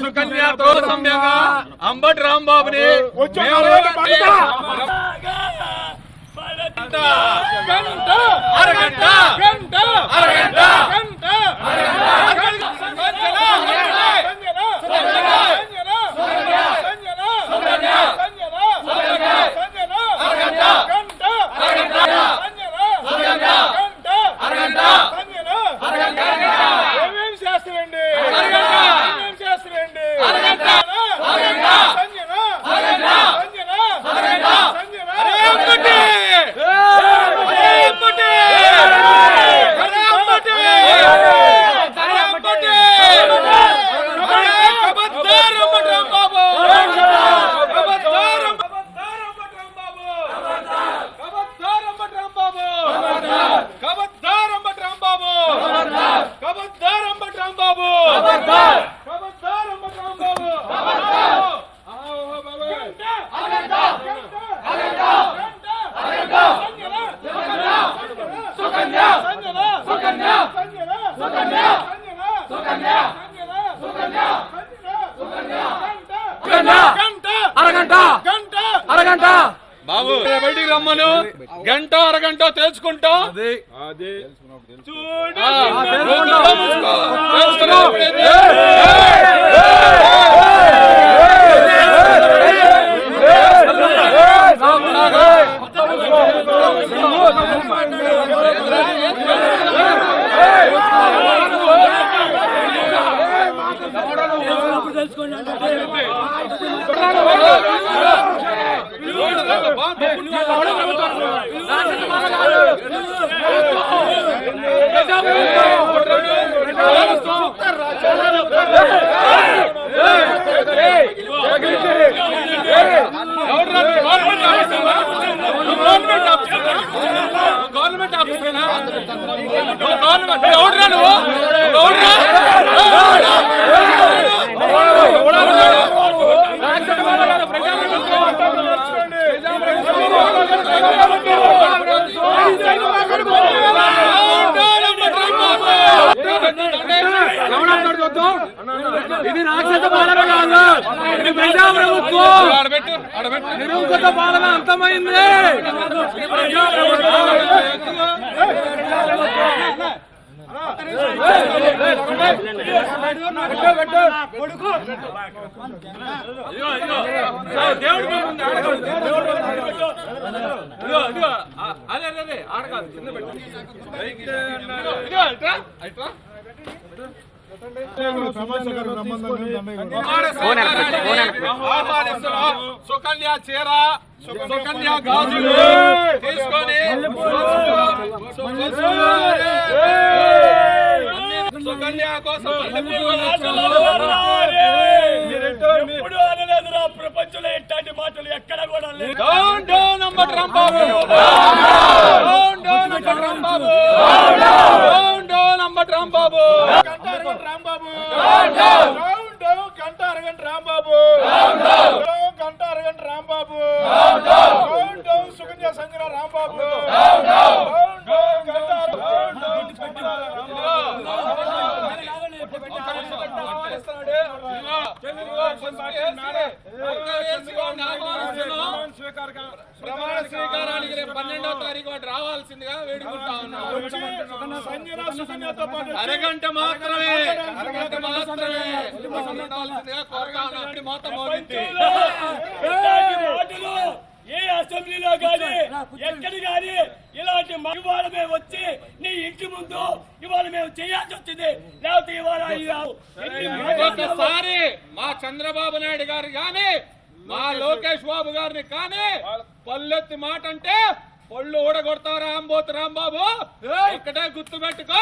సుకన్యతో సమ్యంగా అంబటి రాంబాబుని మేము గంట గంట అరగంట. గంట అరగంట. బయటికి రమ్మను గంట అరగంట తెలుసుకుంటాం చూడు ఆ, ప్రజా ప్రభుత్వం నిరంకుశ పాలన అంతమైంది అదే, అదే, అదే. ఆడకాదు, కింద పెట్టు. సుకన్య చీర సుకన్య గాజులు తీసుకొని సుకన్య కోసం ప్రపంచంలో ఇట్లాంటి మాటలు ఎక్కడ కూడా లేదు down down Ambati Rambabu down down Ambati Rambabu down down Ambati Rambabu గంట అరగంట రాంబాబు డౌన్ డౌన్ గంట అరగంట రాంబాబు డౌన్ గంట అరగంట రాంబాబు డౌన్ డౌన్ సుకన్య సంగ్ర రాంబాబు డౌన్ డౌన్ గంట డౌన్ డౌన్ సుకన్య ప్రమాణ స్వీకారానికి రేపు పన్నెండవ తారీఖు వాడు రావాల్సిందిగా వేడుకుంటా ఉన్నాం. అరగంట మాత్రమే. అరగంట మాత్రమే. ఉండాల్సిందిగా కోరుతా ఉన్నాం. ఏ అసెంబ్లీలో గాని ఎక్కడ గాని ఇలాంటి ఇవాళ మేము వచ్చి నీ ఇంటి ముందు ఇవాళ మేము చేయాల్సి వచ్చింది. లేకపోతే ఇవాళ ఒకసారి మా చంద్రబాబు నాయుడు గారు గాని మా లోకేష్ బాబు గారిని కానీ పల్లెత్తి మాట అంటే పళ్ళు ఊడగొడతావు రాంబోతు రాంబాబు. ఇక్కడే గుర్తు పెట్టుకో.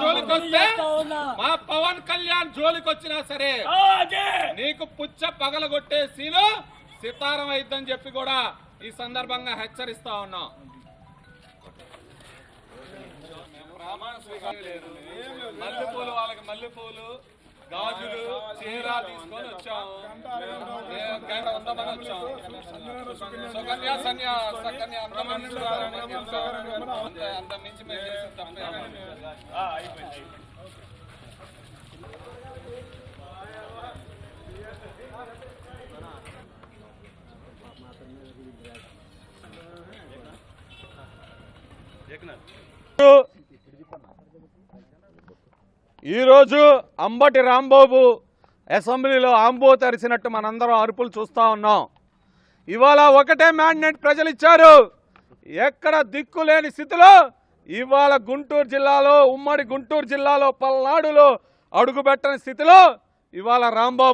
జోలికొస్తే మా పవన్ కళ్యాణ్ జోలికొచ్చినా సరే నీకు పుచ్చ పగలగొట్టే సీలు సితారం అయిద్దని చెప్పి కూడా ఈ సందర్భంగా హెచ్చరిస్తా ఉన్నాం. మల్లెపూలు వాళ్ళకి మల్లెపూలు గాజులు చీర తీసుకొని వచ్చాము. సుకన్య సన్యా సకన్య అంత మించి మేము చేసిన. ఈరోజు అంబటి రాంబాబు అసెంబ్లీలో ఆంబో తెరిచినట్టు మనందరం అరుపులు చూస్తూ ఉన్నాం. ఇవాళ ఒకటే మ్యాండేట్ ప్రజలు ఇచ్చారు ఎక్కడ దిక్కు లేని స్థితిలో ఇవాళ గుంటూరు జిల్లాలో ఉమ్మడి గుంటూరు జిల్లాలో పల్నాడులో అడుగుపెట్టని స్థితిలో ఇవాళ రాంబాబు